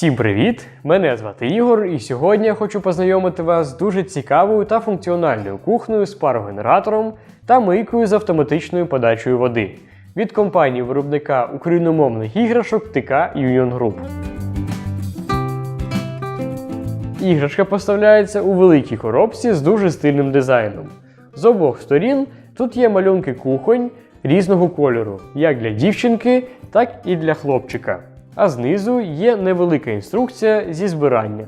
Всім привіт! Мене звати Ігор, і сьогодні я хочу познайомити вас з дуже цікавою та функціональною кухнею з парогенератором та мийкою з автоматичною подачею води від компанії виробника україномовних іграшок ТК Union Group. Іграшка поставляється у великій коробці з дуже стильним дизайном. З обох сторін тут є малюнки кухонь різного кольору, як для дівчинки, так і для хлопчика. А знизу є невелика інструкція зі збирання.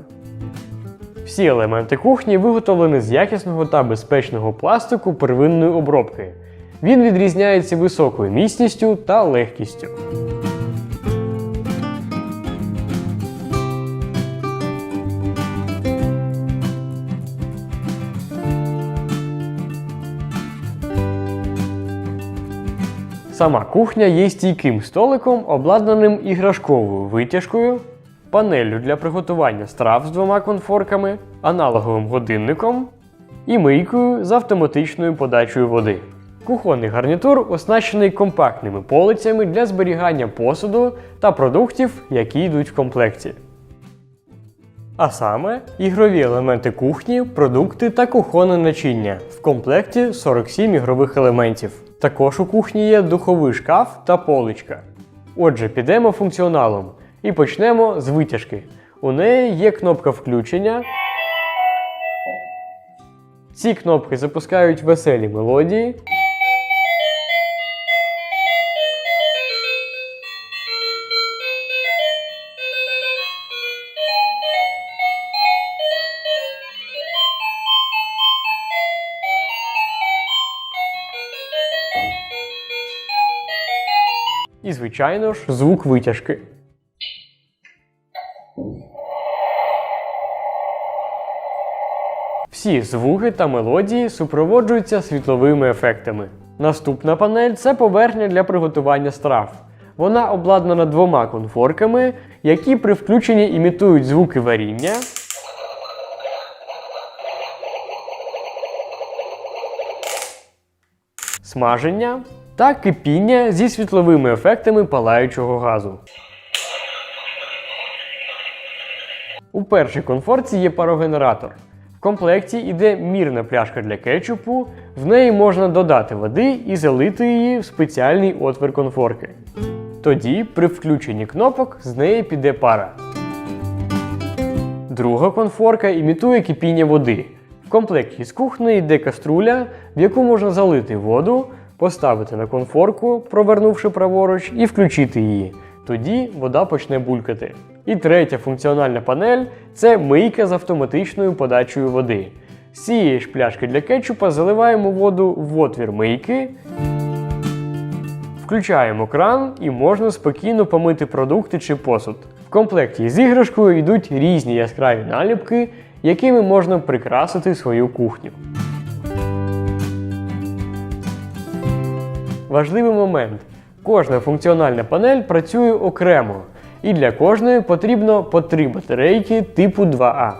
Всі елементи кухні виготовлені з якісного та безпечного пластику первинної обробки. Він відрізняється високою міцністю та легкістю. Сама кухня є стійким столиком, обладнаним іграшковою витяжкою, панеллю для приготування страв з двома конфорками, аналоговим годинником і мийкою з автоматичною подачею води. Кухонний гарнітур оснащений компактними полицями для зберігання посуду та продуктів, які йдуть в комплекті. А саме ігрові елементи кухні, продукти та кухонне начиння. В комплекті 47 ігрових елементів. Також у кухні є духовий шкаф та поличка. Отже, підемо функціоналом і почнемо з витяжки. У неї є кнопка включення. Ці кнопки запускають веселі мелодії. І, звичайно ж, звук витяжки. Всі звуки та мелодії супроводжуються світловими ефектами. Наступна панель це поверхня для приготування страв. Вона обладнана двома конфорками, які при включенні імітують звуки варіння. смаження та кипіння зі світловими ефектами палаючого газу. У першій конфорці є парогенератор. В комплекті йде мірна пляшка для кетчупу, в неї можна додати води і залити її в спеціальний отвір конфорки. Тоді, при включенні кнопок, з неї піде пара. Друга конфорка імітує кипіння води. В комплекті з кухні йде каструля, в яку можна залити воду, поставити на конфорку, провернувши праворуч, і включити її. Тоді вода почне булькати. І третя функціональна панель це мийка з автоматичною подачею води. З цієї ж пляшки для кетчупа заливаємо воду в отвір мийки. Включаємо кран і можна спокійно помити продукти чи посуд. В комплекті з іграшкою йдуть різні яскраві наліпки, якими можна прикрасити свою кухню. Важливий момент. Кожна функціональна панель працює окремо, і для кожної потрібно по три батарейки типу 2А.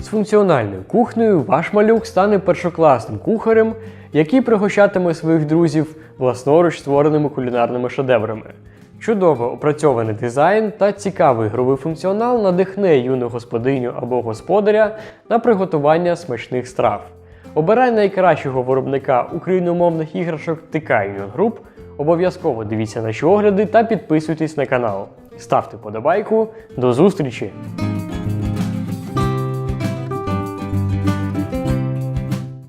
З функціональною кухнею ваш малюк стане першокласним кухарем, який пригощатиме своїх друзів власноруч створеними кулінарними шедеврами. Чудово опрацьований дизайн та цікавий ігровий функціонал надихне юну господиню або господаря на приготування смачних страв. Обирай найкращого виробника україномовних іграшок ТК Груп. Обов'язково дивіться наші огляди та підписуйтесь на канал. Ставте подобайку. До зустрічі!